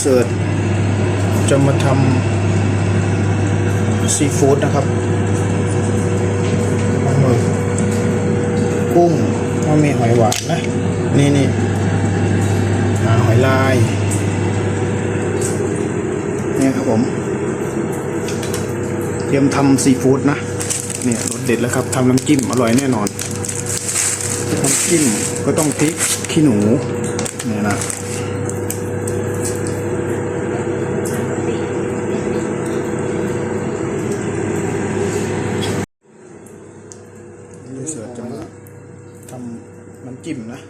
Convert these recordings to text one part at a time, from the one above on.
เสิร์ตจะมาทำซีฟู้ดนะครับปลาหมึกกุ้งก็มีหอยหวานนะ นี่นี่หอยลายนี่ครับผม เตรียมทำซีฟู้ดนะเนี่ยรสเด็ดแล้วครับทำน้ำจิ้มอร่อยแน่นอนน้ำจิ้มก็ต้องพริกขี้หนูเนี่ยนะ นี่เสือจะมาทำน้ำจิ้มนะ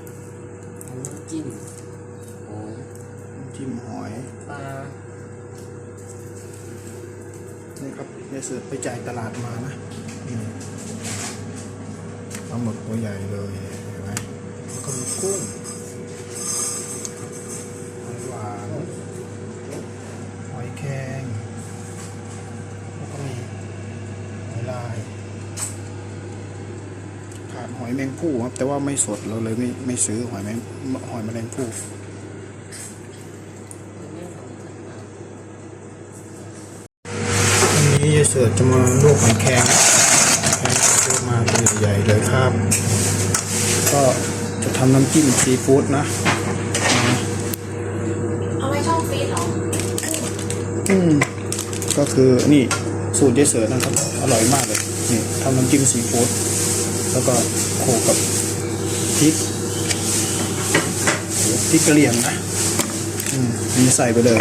น้ำจิ้มหอย น้ำ จิ้มหอยปลานี่ครับเนี่ยเสือไปจ่ายตลาดมานะนี่ปลาหมึกตัวใหญ่เลยเห็นไหมแล้วก็มีกุ้งหอยหวานหอยแครงแล้วก็มีหอยลายขาดหอยแมงผู้ครับแต่ว่าไม่สดเราเลยไม่ไม่ซื้อหอยแมงหอยแมลงผู้ นนี้ยายเสือจะมาลวกหอยแครงแครงซื้อมาตัวใหญ่ๆเลยครับ ก็จะทำน้ำจิ้มซีฟู้ดนะเอาไว้ช่องฟีดเหรอ อืม ก็คือนี่สูตรยายเสือนะครับ อร่อยมากเลยนี่ทำน้ำจิ้มซีฟู้ดแล้วก็โขลกกับพริกพริกกระเหรี่ยงนะ อืมอันนี่ใส่ไปเลย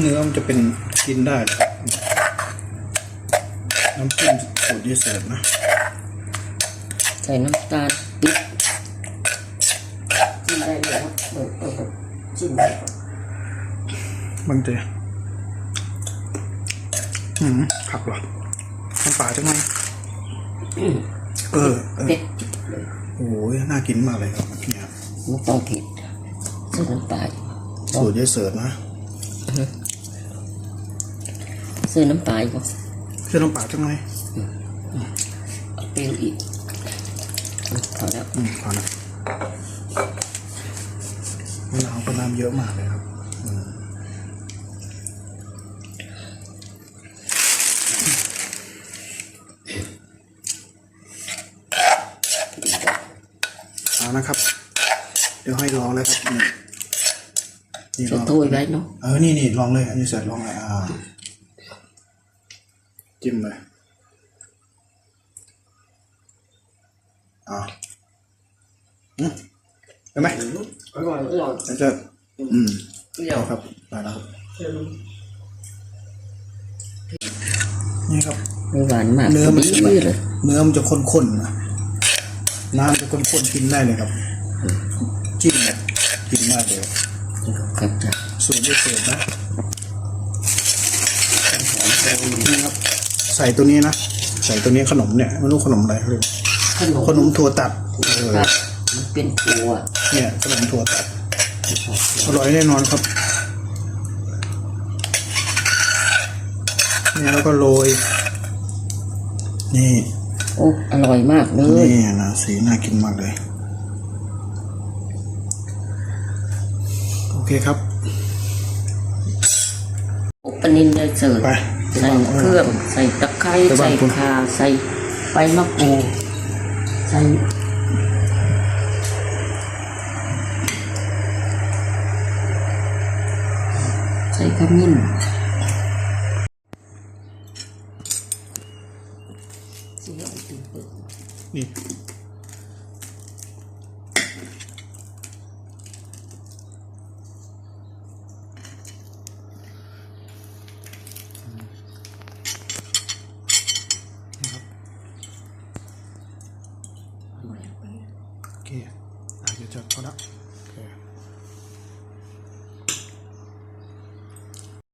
เนื้อมันจะเป็นกินได้เลยครับน้ำจิ้มสูตรยายเสิร์ฟนะ ใส่น้ำตาลปิ๊บจิ้มได้เลยครับเปิดเปิดเปิดจิ้มได้ก่อนบางเจอืมผักเหรอน้ำปลาจังไงเออเออเผ็ดโอ้ยน่ากินมากเลยครับเนี่ยไม่ต้องเผ็ดใส่น้ำปลาสูตรยายเสิร์ฟนะ ใส่น้ำปลาอีกบ่เส้นน้ำปลาจังไงเอาเปรี้ยวอีกอืมพอแล้วอืมพอนะมะนาวก็น้ำเยอะมากเลยครับอืมเอานะครับ เดี๋ยวให้ลองเลยครับนี่นี่ลจะองโทยไว้เนาะ เออนี่นี่ลองเลย อันนี้เสร็จลองเลยอ่า จิ้มเลยอ่าอืมเห็นไหมอร่อยอร่อยอาจจะอืมเปรี้ยวครับได้แล้วครับนี่ครับไม่หวานมากเนื้อมันดีจะแบบเลยเนื้อมันจะข้นๆนะน้ำจะข้นๆกินได้เลยครับจิ้มแบบกินได้เลยครับจ้ะสูตรพิเศษนะนี่ครับ ใส่ตัวนี้นะ ใส่ตัวนี้ขนมเนี่ยไม่รู้ขนมอะไรเขาเรียกขนมขนมถั่วตัดเออครับมันเป็นตัวเนี่ยขนมถั่วตัดอร่อยแน่นอนครับนี่แล้วก็โรยนี่โอ้อร่อยมากเลยนี่นะสีน่ากินมากเลย โอเคครับโอ้ปลานินเลยเสิร์ฟไป ใส่เครื่อง ใส่ตะไคร้ไปบ้าใส่นคุณข่าใส่ใบมะกรูดใส่ใส่ขมิ้น